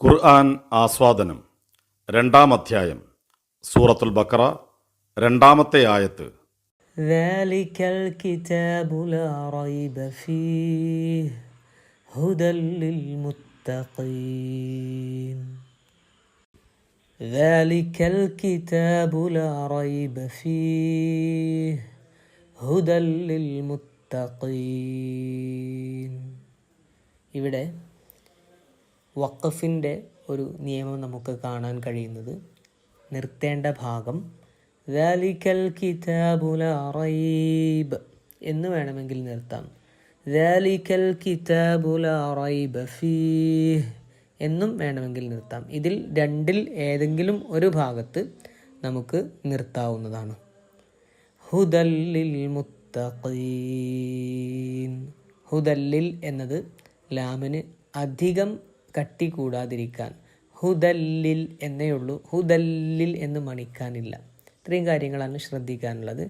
ഖുർആൻ ആസ്വാദനം രണ്ടാം അധ്യായം സൂറത്തുൽ ബക്കറ രണ്ടാമത്തെ ആയത്ത് ذلك الكتاب لا ريب فيه هدى للمتقين ذلك الكتاب لا ريب فيه هدى للمتقين ഇവിടെ വഖഫിന്റെ ഒരു നിയമം നമുക്ക് കാണാൻ കഴിയുന്നത്. നിർത്തേണ്ട ഭാഗം ദാലിക്കൽ കിതാബുല റൈബ് എന്ന് വേണമെങ്കിൽ നിർത്താം. ദാലിക്കൽ കിതാബുല റൈബ് ഫീ എന്നും വേണമെങ്കിൽ നിർത്താം. ഇതിൽ രണ്ടിൽ ഏതെങ്കിലും ഒരു ഭാഗത്ത് നമുക്ക് നിർത്താവുന്നതാണ്. ഹുദല്ലിൽ മുത്തഖീൻ ഹുദല്ലിൽ എന്നത് ലാമിന് അധികം കട്ടി കൂടാതിരിക്കാൻ ഹുദല്ലിൽ എന്നേ ഉള്ളൂ ഹുദല്ലിൽ എന്ന് മണിക്കാനില്ല ഇത്രയും കാര്യങ്ങളാണ് ശ്രദ്ധിക്കാനുള്ളത്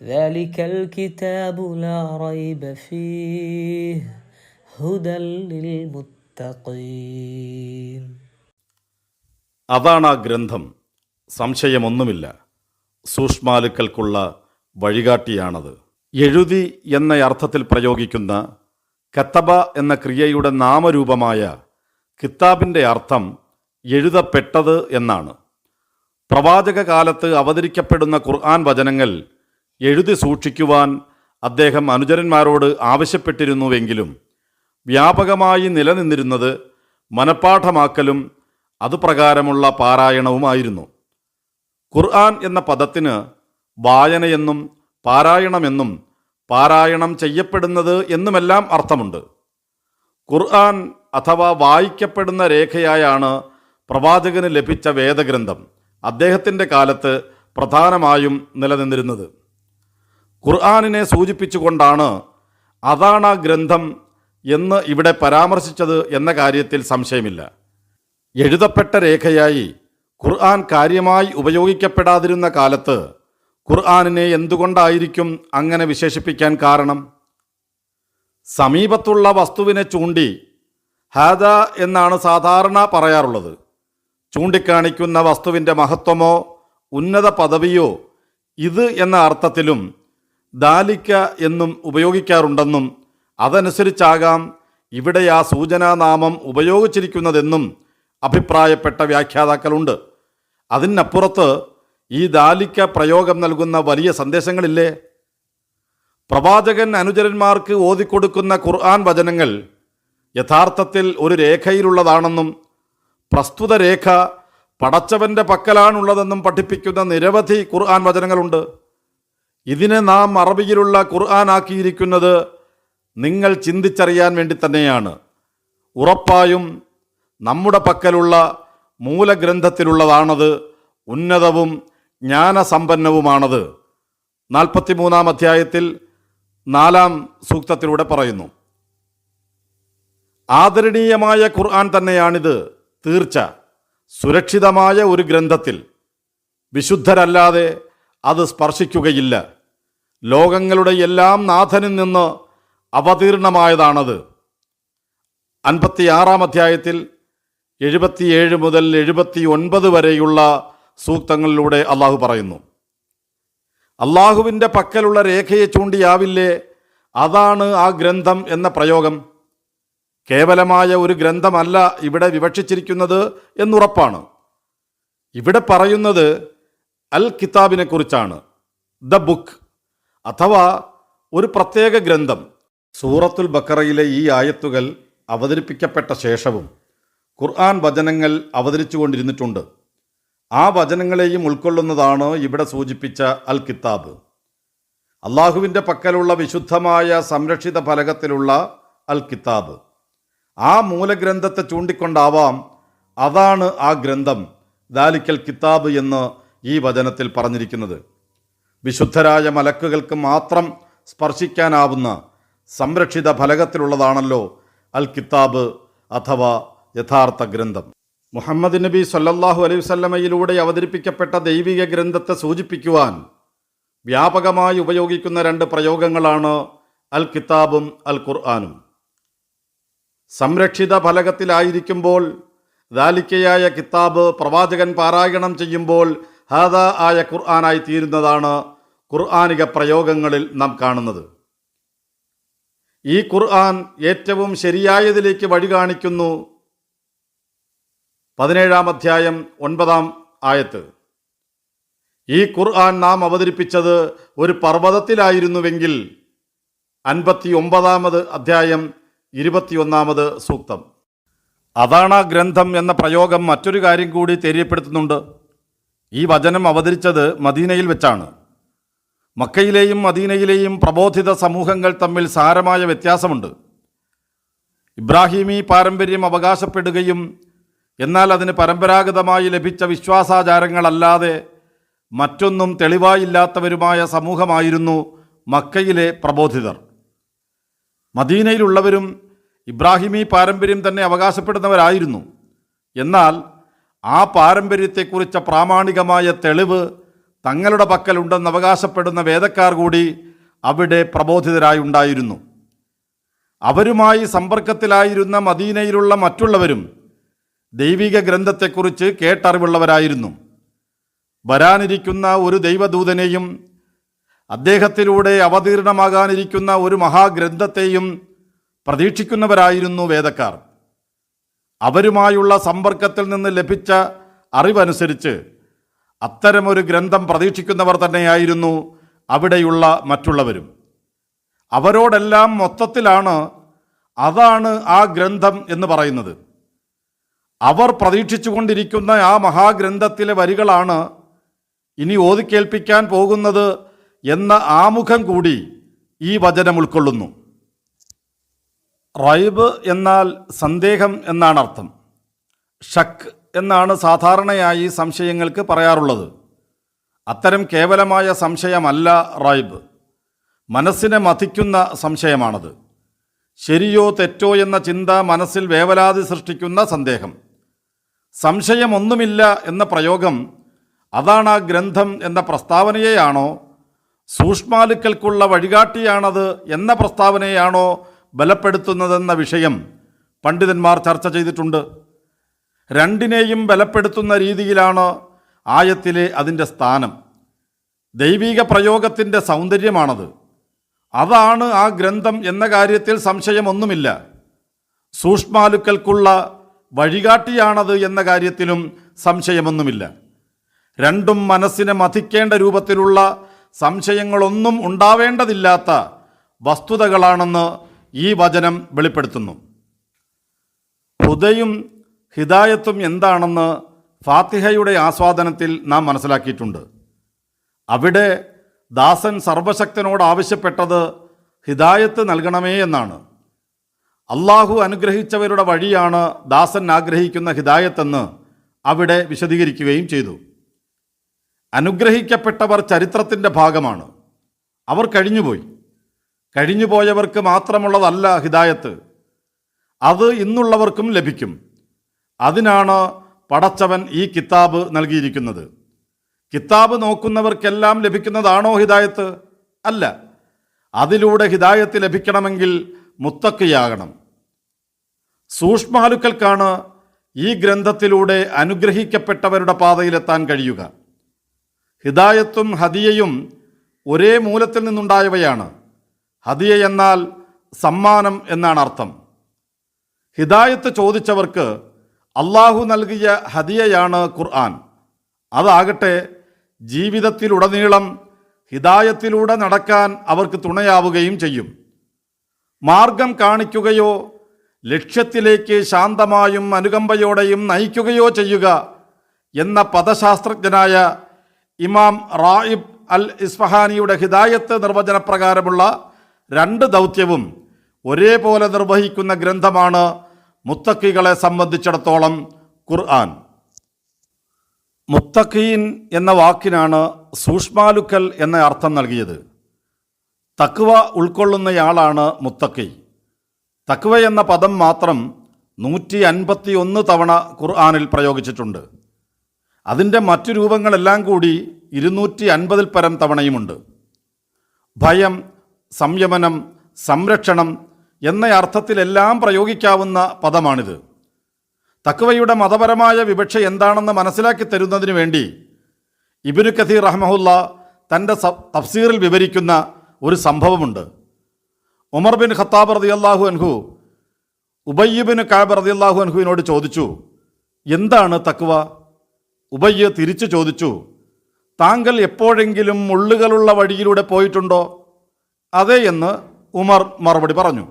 ذلك الكتاب لا ريب فيه هدى للمتقين അതാണ് ആ ഗ്രന്ഥം സംശയമൊന്നുമില്ല സൂക്ഷ്മാലുക്കൾക്കുള്ള വഴികാട്ടിയാണത് എഴുതി എന്ന അർത്ഥത്തിൽ പ്രയോഗിക്കുന്ന കത്തബ എന്ന ക്രിയയുടെ നാമരൂപമായ കിത്താബിന്റെ അർത്ഥം എഴുതപ്പെട്ടത് എന്നാണ്. പ്രവാചക കാലത്ത് അവതരിക്കപ്പെടുന്ന ഖുർആൻ വചനങ്ങൾ എഴുതി സൂക്ഷിക്കുവാൻ അദ്ദേഹം അനുചരന്മാരോട് ആവശ്യപ്പെട്ടിരുന്നുവെങ്കിലും വ്യാപകമായി നിലനിന്നിരുന്നത് മനഃപ്പാഠമാക്കലും അതുപ്രകാരമുള്ള പാരായണവുമായിരുന്നു. ഖുർആൻ എന്ന പദത്തിന് വായനയെന്നും പാരായണമെന്നും പാരായണം ചെയ്യപ്പെടുന്നത് എന്നുമെല്ലാം അർത്ഥമുണ്ട്. ഖുർആൻ അഥവാ വായിക്കപ്പെടുന്ന രേഖയായാണ് പ്രവാചകന് ലഭിച്ച വേദഗ്രന്ഥം. അദ്ദേഹത്തിന്റെ കാലത്ത് പ്രധാനമായും നിലനിന്നിരുന്നത്. ഖുർആാനിനെ സൂചിപ്പിച്ചുകൊണ്ടാണ് അതാണ് ആ ഗ്രന്ഥം എന്ന് ഇവിടെ പരാമർശിച്ചത് എന്ന കാര്യത്തിൽ സംശയമില്ല. എഴുതപ്പെട്ട രേഖയായി ഖുർആൻ കാര്യമായി ഉപയോഗിക്കപ്പെടാതിരുന്ന കാലത്ത് ഖുർആാനിനെ എന്തുകൊണ്ടായിരിക്കും അങ്ങനെ വിശേഷിപ്പിക്കാൻ കാരണം? സമീപത്തുള്ള വസ്തുവിനെ ചൂണ്ടി ഹാദ എന്നാണ് സാധാരണ പറയാറുള്ളത്. ചൂണ്ടിക്കാണിക്കുന്ന വസ്തുവിന്റെ മഹത്വമോ ഉന്നത പദവിയോ ഇത് എന്ന അർത്ഥത്തിലും ദാലിക്ക എന്നും ഉപയോഗിക്കാറുണ്ടെന്നും അതനുസരിച്ചാകാം ഇവിടെ ആ സൂചനാനാമം ഉപയോഗിച്ചിരിക്കുന്നതെന്നും അഭിപ്രായപ്പെട്ട വ്യാഖ്യാതാക്കളുണ്ട്. അതിനപ്പുറത്ത് ഈ ദാലിക്ക പ്രയോഗം നൽകുന്ന വലിയ സന്ദേശങ്ങളില്ലേ? പ്രവാചകൻ അനുചരന്മാർക്ക് ഓതിക്കൊടുക്കുന്ന ഖുർആൻ വചനങ്ങൾ യഥാർത്ഥത്തിൽ ഒരു രേഖയിലുള്ളതാണെന്നും പ്രസ്തുത രേഖ പടച്ചവന്റെ പക്കലാണുള്ളതെന്നും പഠിപ്പിക്കുന്ന നിരവധി ഖുർആൻ വചനങ്ങളുണ്ട്. ഇതിനെ നാം അറബിയിലുള്ള ഖുർആൻ ആക്കിയിരിക്കുന്നത് നിങ്ങൾ ചിന്തിച്ചറിയാൻ വേണ്ടി തന്നെയാണ്. ഉറപ്പായും നമ്മുടെ പക്കലുള്ള മൂലഗ്രന്ഥത്തിലുള്ളതാണത് ഉന്നതവും ജ്ഞാനസമ്പന്നവുമാണത്. നാൽപ്പത്തിമൂന്നാം അധ്യായത്തിൽ നാലാം സൂക്തത്തിലൂടെ പറയുന്നു. ആദരണീയമായ ഖുർആൻ തന്നെയാണിത്. തീർച്ച. സുരക്ഷിതമായ ഒരു ഗ്രന്ഥത്തിൽ. വിശുദ്ധരല്ലാതെ അത് സ്പർശിക്കുകയില്ല. ലോകങ്ങളുടെ എല്ലാം നാഥനിൽ നിന്ന് അവതീർണമായതാണത്. അൻപത്തിയാറാം അധ്യായത്തിൽ എഴുപത്തിയേഴ് മുതൽ എഴുപത്തി ഒൻപത് വരെയുള്ള സൂക്തങ്ങളിലൂടെ അള്ളാഹു പറയുന്നു. അള്ളാഹുവിന്റെ പക്കലുള്ള രേഖയെ ചൂണ്ടിയാവില്ലേ? അതാണ് ആ ഗ്രന്ഥം എന്ന പ്രയോഗം. കേവലമായ ഒരു ഗ്രന്ഥമല്ല ഇവിടെ വിവക്ഷിച്ചിരിക്കുന്നത് എന്നുറപ്പാണ്. ഇവിടെ പറയുന്നത് അൽ കിതാബിനെ കുറിച്ചാണ്. The book. അഥവാ ഒരു പ്രത്യേക ഗ്രന്ഥം. സൂറത്തുൽ ബക്കറയിലെ ഈ ആയത്തുകൾ അവതരിപ്പിക്കപ്പെട്ട ശേഷവും ഖുർആൻ വചനങ്ങൾ അവതരിച്ചു അവതരിച്ചുകൊണ്ടിരുന്നിട്ടുണ്ട്. ആ വചനങ്ങളെയും ഉൾക്കൊള്ളുന്നതാണ് ഇവിടെ സൂചിപ്പിച്ച അൽ കിതാബ് അള്ളാഹുവിന്റെ പക്കലുള്ള വിശുദ്ധമായ സംരക്ഷിത ഫലകത്തിലുള്ള അൽ കിതാബ് ആ മൂലഗ്രന്ഥത്തെ ചൂണ്ടിക്കൊണ്ടാവാം അതാണ് ആ ഗ്രന്ഥം ദാലിക്കൽ കിതാബ് എന്ന് ഈ വചനത്തിൽ പറഞ്ഞിരിക്കുന്നത്. വിശുദ്ധരായ മലക്കുകൾക്ക് മാത്രം സ്പർശിക്കാനാവുന്ന സംരക്ഷിത ഫലകത്തിലുള്ളതാണല്ലോ അൽ കിതാബ് അഥവാ യഥാർത്ഥ ഗ്രന്ഥം. മുഹമ്മദ് നബി സല്ലല്ലാഹു അലൈഹി വല്ലമയിലൂടെ അവതരിപ്പിക്കപ്പെട്ട ദൈവിക ഗ്രന്ഥത്തെ സൂചിപ്പിക്കുവാൻ വ്യാപകമായി ഉപയോഗിക്കുന്ന രണ്ട് പ്രയോഗങ്ങളാണ് അൽ കിതാബും അൽ ഖുർആാനും സംരക്ഷിത ഫലകത്തിലായിരിക്കുമ്പോൾ ദാലിക്കയായ കിതാബ് പ്രവാചകൻ പാരായണം ചെയ്യുമ്പോൾ ഹാദ ആയ ഖുർആാനായി തീരുന്നതാണ് ഖുർആാനിക പ്രയോഗങ്ങളിൽ നാം കാണുന്നത്. ഈ ഖുർആൻ ഏറ്റവും ശരിയായതിലേക്ക് വഴി കാണിക്കുന്നു പതിനേഴാം അധ്യായം ഒൻപതാം ആയത്ത്. ഈ ഖുർആൻ നാം അവതരിപ്പിച്ചത് ഒരു പർവതത്തിലായിരുന്നുവെങ്കിൽ അൻപത്തി ഒമ്പതാമത് അധ്യായം ഇരുപത്തിയൊന്നാമത് സൂക്തം. അതാണ് ഗ്രന്ഥം എന്ന പ്രയോഗം മറ്റൊരു കാര്യം കൂടി തെര്യപ്പെടുത്തുന്നുണ്ട്. ഈ വചനം അവതരിച്ചത് മദീനയിൽ വെച്ചാണ്. മക്കയിലെയും മദീനയിലെയും പ്രബോധിത സമൂഹങ്ങൾ തമ്മിൽ സാരമായ വ്യത്യാസമുണ്ട്. ഇബ്രാഹിമി പാരമ്പര്യം അവകാശപ്പെടുകയും എന്നാൽ അതിന് പരമ്പരാഗതമായി ലഭിച്ച വിശ്വാസാചാരങ്ങളല്ലാതെ മറ്റൊന്നും തെളിവായില്ലാത്തവരുമായ സമൂഹമായിരുന്നു മക്കയിലെ പ്രബോധിതർ. മദീനയിലുള്ളവരും ഇബ്രാഹിമി പാരമ്പര്യം തന്നെ അവകാശപ്പെടുന്നവരായിരുന്നു. എന്നാൽ ആ പാരമ്പര്യത്തെക്കുറിച്ച പ്രാമാണികമായ തെളിവ് തങ്ങളുടെ പക്കലുണ്ടെന്ന് അവകാശപ്പെടുന്ന വേദക്കാർ കൂടി അവിടെ പ്രബോധിതരായി ഉണ്ടായിരുന്നു. അവരുമായി സമ്പർക്കത്തിലായിരുന്ന മദീനയിലുള്ള മറ്റുള്ളവരും ദൈവിക ഗ്രന്ഥത്തെക്കുറിച്ച് കേട്ടറിവുള്ളവരായിരുന്നു. വരാനിരിക്കുന്ന ഒരു ദൈവദൂതനെയും അദ്ദേഹത്തിലൂടെ അവതീർണമാകാനിരിക്കുന്ന ഒരു മഹാഗ്രന്ഥത്തെയും പ്രതീക്ഷിക്കുന്നവരായിരുന്നു വേദക്കാർ. അവരുമായുള്ള സമ്പർക്കത്തിൽ നിന്ന് ലഭിച്ച അറിവനുസരിച്ച് അത്തരമൊരു ഗ്രന്ഥം പ്രതീക്ഷിക്കുന്നവർ തന്നെയായിരുന്നു അവിടെയുള്ള മറ്റുള്ളവരും. അവരോടെല്ലാം മൊത്തത്തിലാണ് അതാണ് ആ ഗ്രന്ഥം എന്ന് പറയുന്നത്. അവർ പ്രതീക്ഷിച്ചുകൊണ്ടിരിക്കുന്ന ആ മഹാഗ്രന്ഥത്തിലെ വരികളാണ് ഇനി ഓതിക്കേൽപ്പിക്കാൻ പോകുന്നത് എന്ന ആമുഖം കൂടി ഈ വചനം ഉൾക്കൊള്ളുന്നു. റൈബ് എന്നാൽ സന്ദേഹം എന്നാണ് അർത്ഥം. ഷക്ക് എന്നാണ് സാധാരണയായി സംശയങ്ങൾക്ക് പറയാറുള്ളത്. അത്തരം കേവലമായ സംശയമല്ല റൈബ്. മനസ്സിനെ മതിക്കുന്ന സംശയമാണത്. ശരിയോ തെറ്റോ എന്ന ചിന്ത മനസ്സിൽ വേവലാതി സൃഷ്ടിക്കുന്ന സന്ദേഹം. സംശയമൊന്നുമില്ല എന്ന പ്രയോഗം അതാണ് ആ ഗ്രന്ഥം എന്ന പ്രസ്താവനയെയാണോ? സൂക്ഷ്മാലുക്കൾക്കുള്ള വഴികാട്ടിയാണത് എന്ന പ്രസ്താവനയാണോ ബലപ്പെടുത്തുന്നതെന്ന വിഷയം പണ്ഡിതന്മാർ ചർച്ച ചെയ്തിട്ടുണ്ട്. രണ്ടിനെയും ബലപ്പെടുത്തുന്ന രീതിയിലാണ് ആയത്തിലെ അതിന്റെ സ്ഥാനം. ദൈവിക പ്രയോഗത്തിന്റെ സൗന്ദര്യമാണത്. അതാണ് ആ ഗ്രന്ഥം എന്ന കാര്യത്തിൽ സംശയമൊന്നുമില്ല. സൂക്ഷ്മാലുക്കൾക്കുള്ള വഴികാട്ടിയാണത് എന്ന കാര്യത്തിലും സംശയമൊന്നുമില്ല. രണ്ടും മനസ്സിനെ മതിക്കേണ്ട രൂപത്തിലുള്ള സംശയങ്ങളൊന്നും ഉണ്ടാവേണ്ടതില്ലാത്ത വസ്തുതകളാണെന്ന് ഈ വചനം വെളിപ്പെടുത്തുന്നു. ഹുദയും ഹിദായത്തും എന്താണെന്ന് ഫാത്തിഹയുടെ ആസ്വാദനത്തിൽ നാം മനസ്സിലാക്കിയിട്ടുണ്ട്. അവിടെ ദാസൻ സർവശക്തനോട് ആവശ്യപ്പെട്ടത് ഹിദായത്ത് നൽകണമേ എന്നാണ്. അള്ളാഹു അനുഗ്രഹിച്ചവരുടെ വഴിയാണ് ദാസൻ ആഗ്രഹിക്കുന്ന ഹിദായത്തെന്ന് അവിടെ വിശദീകരിക്കുകയും ചെയ്തു. അനുഗ്രഹിക്കപ്പെട്ടവർ ചരിത്രത്തിന്റെ ഭാഗമാണ്. അവർ കഴിഞ്ഞുപോയി. കഴിഞ്ഞുപോയവർക്ക് മാത്രമുള്ളതല്ല ഹിദായത്ത്. അത് ഇന്നുള്ളവർക്കും ലഭിക്കും. അതിനാണ് പടച്ചവൻ ഈ കിതാബ് നൽകിയിരിക്കുന്നത്. കിതാബ് നോക്കുന്നവർക്കെല്ലാം ലഭിക്കുന്നതാണോ ഹിദായത്ത്? അല്ല. അതിലൂടെ ഹിദായത്ത് ലഭിക്കണമെങ്കിൽ മുത്തക്കയാകണം. സൂക്ഷ്മാലുക്കൾക്കാണ് ഈ ഗ്രന്ഥത്തിലൂടെ അനുഗ്രഹിക്കപ്പെട്ടവരുടെ പാതയിലെത്താൻ കഴിയുക. ഹിദായത്തും ഹദിയയും ഒരേ മൂലത്തിൽ നിന്നുണ്ടായവയാണ്. ഹദിയ എന്നാൽ സമ്മാനം എന്നാണ് അർത്ഥം. ഹിദായത്ത് ചോദിച്ചവർക്ക് അള്ളാഹു നൽകിയ ഹദിയയാണ് ഖുർആൻ. അതാകട്ടെ ജീവിതത്തിലുടനീളം ഹിദായത്തിലൂടെ നടക്കാൻ അവർക്ക് തുണയാവുകയും ചെയ്യും. മാർഗം കാണിക്കുകയോ ലക്ഷ്യത്തിലേക്ക് ശാന്തമായും അനുകമ്പയോടെയും നയിക്കുകയോ ചെയ്യുക എന്ന പദശാസ്ത്രജ്ഞനായ ഇമാം റായിബ് അൽ ഇസ്ഫഹാനിയുടെ ഹിദായത്ത് നിർവചനപ്രകാരമുള്ള രണ്ട് ദൗത്യവും ഒരേപോലെ നിർവഹിക്കുന്ന ഗ്രന്ഥമാണ് മുത്തക്കികളെ സംബന്ധിച്ചിടത്തോളം ഖുർആൻ. മുത്തഖീൻ എന്ന വാക്കിനാണ് സൂക്ഷ്മാലുക്കൽ എന്ന അർത്ഥം നൽകിയത്. തക്വ ഉൾക്കൊള്ളുന്നയാളാണ് മുത്തക്കി തക്വ എന്ന പദം മാത്രം നൂറ്റി അൻപത്തി ഒന്ന് തവണ ഖുർആാനിൽ പ്രയോഗിച്ചിട്ടുണ്ട്. അതിന്റെ മറ്റു രൂപങ്ങളെല്ലാം കൂടി ഇരുന്നൂറ്റി അൻപതിൽ പരം തവണയുമുണ്ട്. ഭയം സംയമനം സംരക്ഷണം എന്ന അർത്ഥത്തിലെല്ലാം പ്രയോഗിക്കാവുന്ന പദമാണിത്. തക്വയുടെ മതപരമായ വിവക്ഷ എന്താണെന്ന് മനസ്സിലാക്കി തരുന്നതിന് വേണ്ടി ഇബിനു കഥീർ റഹ്മഹുല്ല തന്റെ തഫ്സീറിൽ വിവരിക്കുന്ന ഒരു സംഭവമുണ്ട്. ഉമർ ബിൻ ഖത്താബ് റതി അള്ളാഹു അൻഹു ഉബയ്യബിന് കാബ് റതി അള്ളാഹു അൻഹുവിനോട് ചോദിച്ചു എന്താണ് തക്വ? ഉബയ്യ തിരിച്ചു ചോദിച്ചു താങ്കൾ എപ്പോഴെങ്കിലും മുള്ളുകളുള്ള വഴിയിലൂടെ പോയിട്ടുണ്ടോ? അതെ എന്ന് ഉമർ മറുപടി പറഞ്ഞു.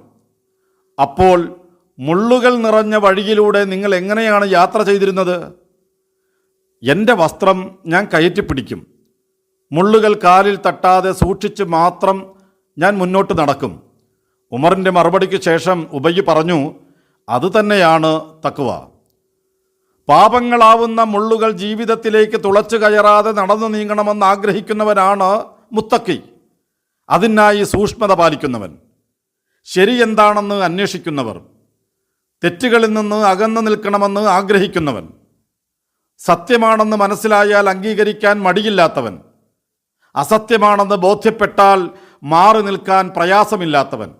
അപ്പോൾ മുള്ളുകൾ നിറഞ്ഞ വഴിയിലൂടെ നിങ്ങൾ എങ്ങനെയാണ് യാത്ര ചെയ്തിരുന്നത്? എന്റെ വസ്ത്രം ഞാൻ കയറ്റിപ്പിടിക്കും മുള്ളുകൾ കാലിൽ തട്ടാതെ സൂക്ഷിച്ച് മാത്രം ഞാൻ മുന്നോട്ട് നടക്കും. ഉമറിന്റെ മറുപടിക്ക് ശേഷം ഉബയ്യ് പറഞ്ഞു അത് അതുതന്നെയാണ് തക്കുവ പാപങ്ങളാവുന്ന മുള്ളുകൾ ജീവിതത്തിലേക്ക് തുളച്ചു കയറാതെ നടന്നു നീങ്ങണമെന്ന് ആഗ്രഹിക്കുന്നവനാണ് മുത്തക്കി. അതിനായി സൂക്ഷ്മത പാലിക്കുന്നവൻ. ശരി എന്താണെന്ന് അന്വേഷിക്കുന്നവർ. തെറ്റുകളിൽ നിന്ന് അകന്നു നിൽക്കണമെന്ന് ആഗ്രഹിക്കുന്നവൻ. സത്യമാണെന്ന് മനസ്സിലായാൽ അംഗീകരിക്കാൻ മടിയില്ലാത്തവൻ. അസത്യമാണെന്ന് ബോധ്യപ്പെട്ടാൽ മാറി നിൽക്കാൻ പ്രയാസമില്ലാത്തവൻ.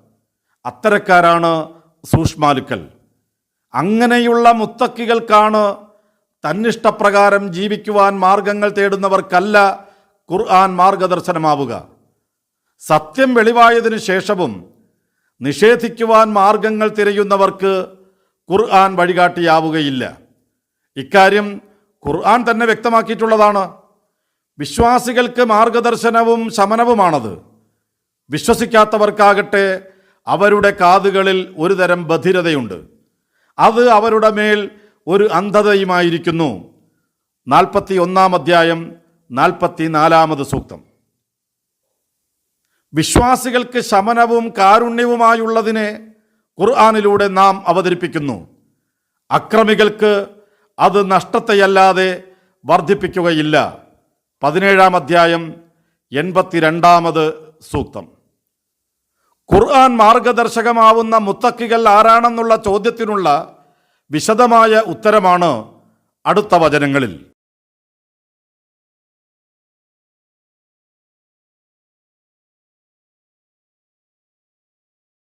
അത്തരക്കാരാണ് സൂക്ഷ്മാലുക്കൾ. അങ്ങനെയുള്ള മുത്തക്കികൾക്കാണ് തന്നിഷ്ടപ്രകാരം ജീവിക്കുവാൻ മാർഗങ്ങൾ തേടുന്നവർക്കല്ല ഖുർആൻ മാർഗദർശനമാവുക. സത്യം വെളിവായതിനു ശേഷവും നിഷേധിക്കുവാൻ മാർഗങ്ങൾ തിരയുന്നവർക്ക് ഖുർആൻ വഴികാട്ടിയാവുകയില്ല. ഇക്കാര്യം ഖുർആൻ തന്നെ വ്യക്തമാക്കിയിട്ടുള്ളതാണ്. വിശ്വാസികൾക്ക് മാർഗദർശനവും ശമനവുമാണത്. വിശ്വസിക്കാത്തവർക്കാകട്ടെ അവരുടെ കാതുകളിൽ ഒരു തരം ബധിരതയുണ്ട്. അത് അവരുടെ മേൽ ഒരു അന്ധതയുമായിരിക്കുന്നു. നാൽപ്പത്തി ഒന്നാം അധ്യായം നാൽപ്പത്തി നാലാമത് സൂക്തം. വിശ്വാസികൾക്ക് ശമനവും കാരുണ്യവുമായുള്ളതിനെ ഖുർആാനിലൂടെ നാം അവതരിപ്പിക്കുന്നു. അക്രമികൾക്ക് അത് നഷ്ടത്തെയല്ലാതെ വർദ്ധിപ്പിക്കുകയില്ല. പതിനേഴാം അധ്യായം എൺപത്തിരണ്ടാമത് സൂക്തം. ഖുർആൻ മാർഗദർശകമാവുന്ന മുത്തക്കികൾ ആരാണെന്നുള്ള ചോദ്യത്തിനുള്ള വിശദമായ ഉത്തരമാണ് അടുത്ത വചനങ്ങളിൽ.